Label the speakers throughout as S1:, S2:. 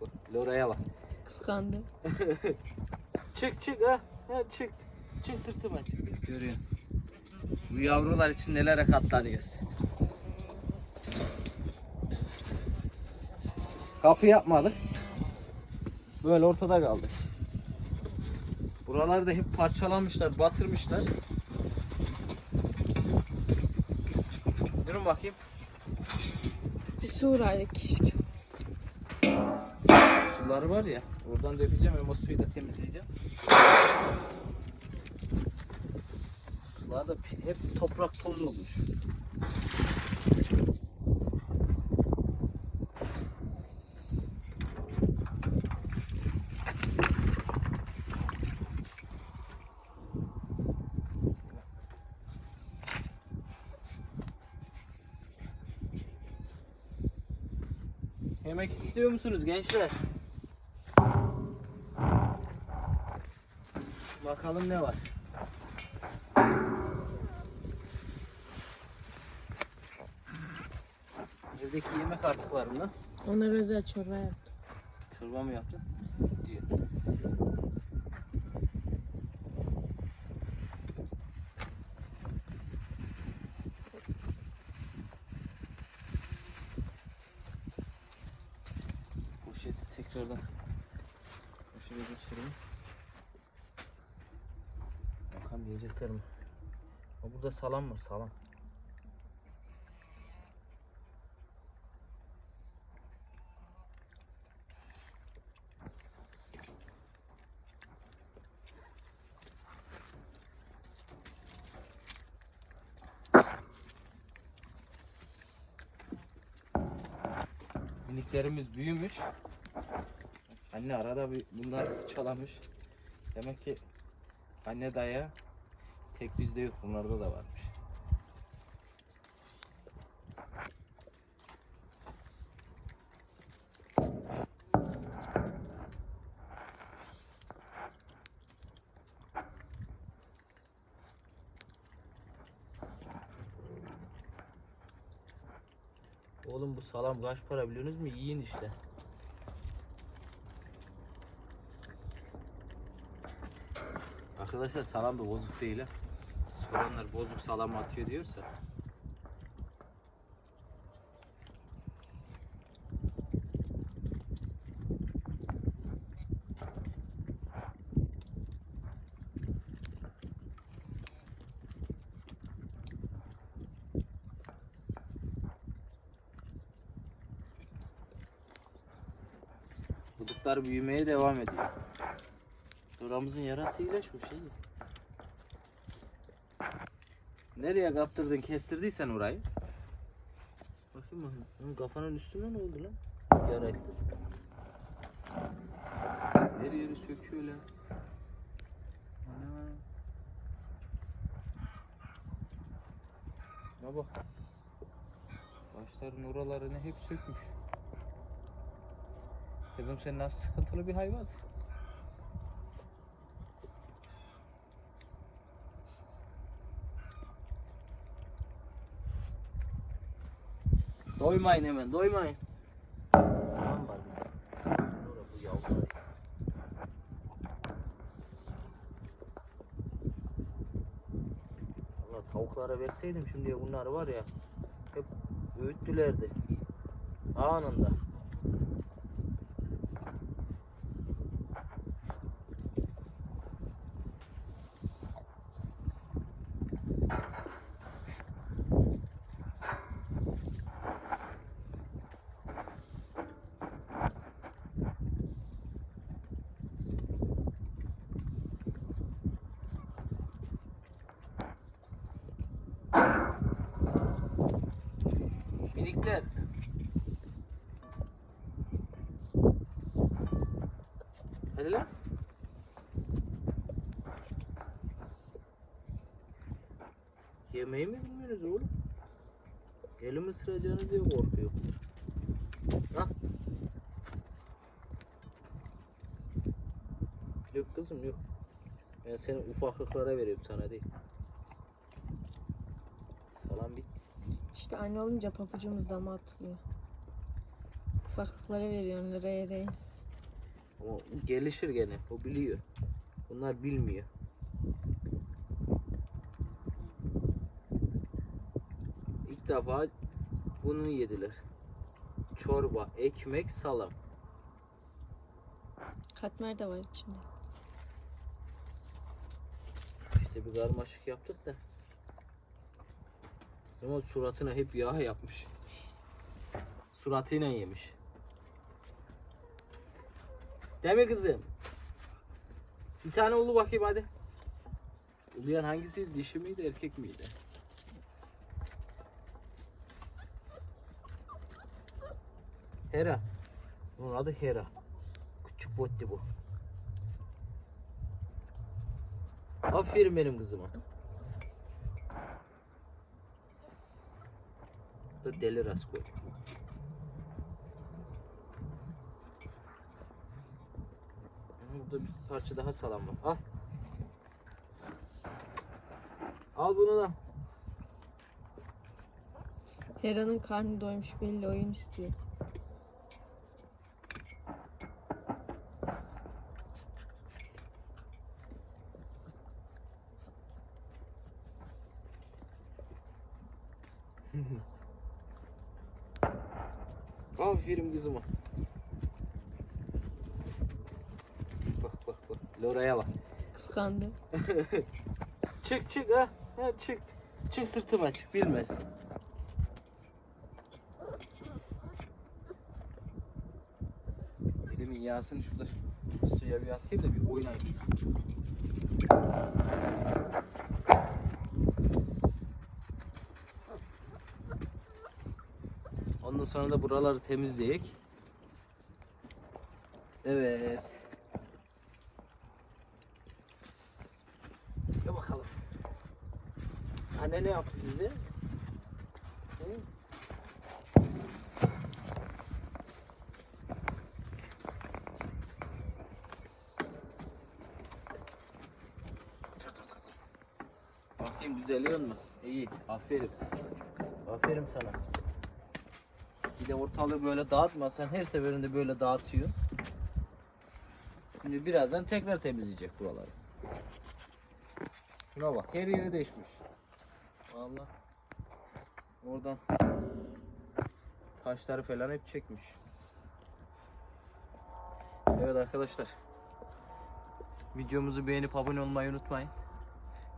S1: bak. Lora'ya bak.
S2: Kıskandı.
S1: Çık çık ha. ha çık. Çık sırtıma çık. Görüyorsun. Bu yavrular için nelere katlanıyoruz. Kapı yapmadık. Böyle ortada kaldık. Buraları da hep parçalamışlar, batırmışlar. Durun bakayım.
S2: Bir su uğraydık
S1: Suları var ya, oradan dökeceğim ama suyu da temizleyeceğim. Sular da hep toprak toz olmuş. Yemek istiyor musunuz gençler? Bakalım ne var. Evdeki yemek artıklarını
S2: Onlar özel çorba yaptı.
S1: çorba mı yaptın? Diyor. Poşeti tekrardan poşete geçirelim. Bakalım yiyecekler mi? Ha, burada salam var salam. Miniklerimiz büyümüş. Anne arada bir bunlar çalamış. Demek ki anne daya tek bizde yok bunlarda da varmış. Oğlum bu salam kaç para biliyorsunuz mu? Yiyin işte. Arkadaşlar salam da bozuk değil ha. Soranlar bozuk salam atıyor diyorsa. Buduklar büyümeye devam ediyor. Doramızın yarası iyileşmiş iyi. Nereye kaptırdın kestirdiysen orayı? Bakayım bakayım. Kafanın üstüne ne oldu lan? Yara etti. Her yeri söküyor lan. Ne bak. Başların oralarını hep sökmüş. Kızım sen nasıl sıkıntılı bir hayvansın. Doymayın hemen, doymayın. Valla tavuklara verseydim şimdiye bunlar var ya hep öğüttülerdi. Anında. Hadi lan. Yemeği mi bilmiyoruz oğlum? Elimi ısıracağınız diye korkuyor. Ha? Yok kızım yok. Ben seni ufaklıklara veriyorum sana değil. Salam bitti.
S2: İşte anne olunca papucumuz dama atılıyor. Ufaklıklara veriyorum liraya değil.
S1: O gelişir gene. O biliyor. Bunlar bilmiyor. İlk defa bunu yediler. Çorba, ekmek, salam.
S2: Katmer de var içinde.
S1: İşte bir karmaşık yaptık da. Ama suratına hep yağ yapmış. Suratıyla yemiş. Değil mi kızım? Bir tane ulu bakayım hadi. Uluyan hangisiydi? Dişi miydi, erkek miydi? Hera. Bunun adı Hera. Küçük botti bu. Aferin benim kızıma. Da deli Raskoy. Burada bir parça daha salam var. Al. Al bunu da.
S2: Hera'nın karnı doymuş belli oyun istiyor.
S1: Aferin kızıma. Bak bak bak. Lora'ya bak.
S2: Kıskandı.
S1: Çık çık ha. ha çık. Çık sırtıma çık. Bilmez. Elimin yağsını şurada suya bir atayım da bir oynayayım. Ondan sonra da buraları temizleyek. Evet. Gel bakalım. Anne ne yaptı size? Hı? Bakayım düzeliyor mu? İyi. Aferin. Aferin sana. Bir de ortalığı böyle dağıtma. Sen her seferinde böyle dağıtıyor. Şimdi birazdan tekrar temizleyecek buraları. Şuna bak her yeri değişmiş. Vallahi. Oradan taşları falan hep çekmiş. Evet arkadaşlar. Videomuzu beğenip abone olmayı unutmayın.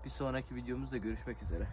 S1: Bir sonraki videomuzda görüşmek üzere.